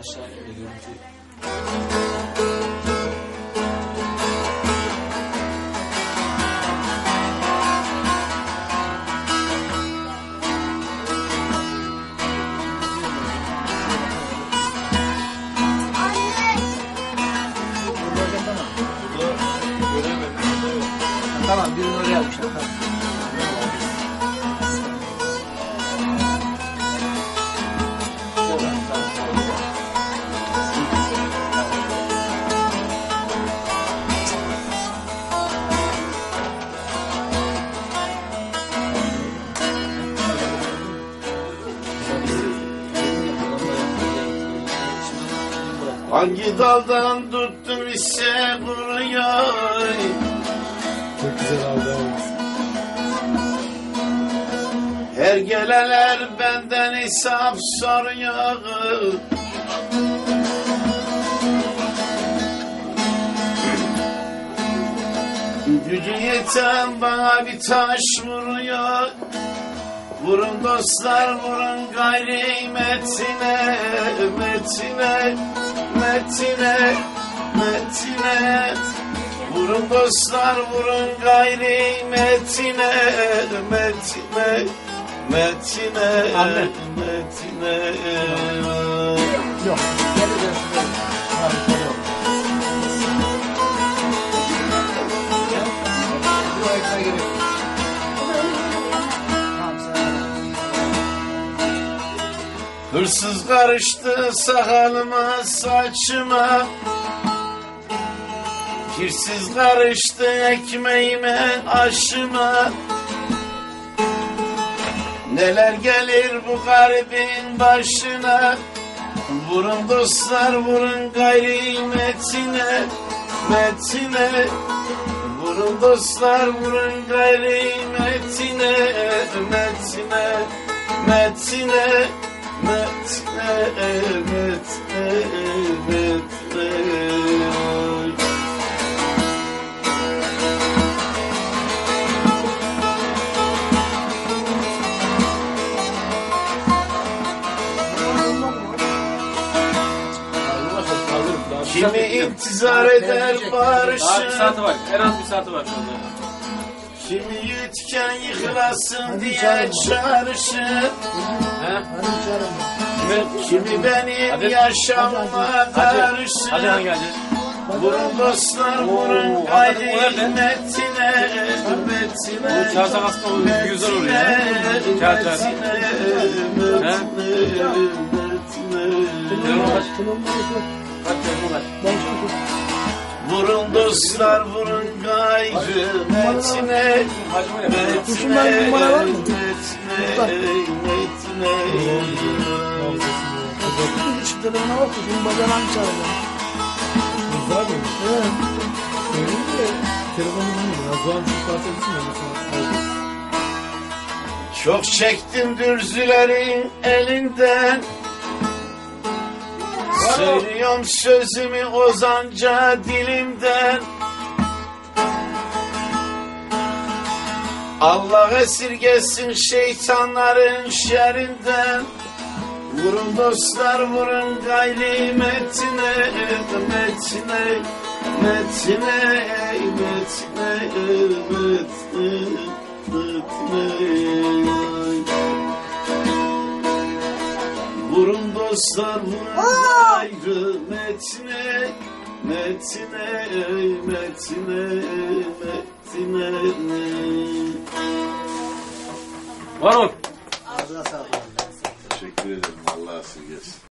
aşağı inme görüntü. Tamam birini oraya almışlar. Hangi daldan tuttum ise buraya Çok güzel aldı. Her geleler benden hesap soruyor. Gücü yeten bana bir taş vuruyor Vurun dostlar vurun gayri metine Metine Metine Metine Vurun dostlar vurun gayri metine Metine Metine Ahmet. Metine Yok. Geri Hırsız karıştı sakalıma saçıma. Kirsiz karıştı ekmeğime aşıma. Neler gelir bu garibin başına? Vurun dostlar vurun gayri metine. Metine Vurun dostlar vurun gayri metine Metine Metine Metine Metine Kimi intizar eder Daha bir barışın saati var. En az bir saati var şu anda. Kimi yutken yıkılasın diye içerim. Kimi benim yaşamıma gelecek? Vurun dostlar vurun gayri hadi, o nerede? metine Metine Bu çağırsak aslında güzel olur ya. Çağır çağır. He? Kaç. Kaç. Vurun dostlar vurun gayrı bak hangi? Rıza abi. Söyleyeyim de telefonu şu parça gitsin de mesela. Çok çektim dürzülerin elinden. Söylüyorum sözümü ozanca dilimden Allah esirgesin şeytanların şerrinden. Vurun dostlar vurun gayri metine Metine Metine Metine Metine. Metine Vurun dostlar vurun gayrı metine Metine Metine Metine Var ol. Ağzına sağlık. Teşekkür ederim Allah esirgesin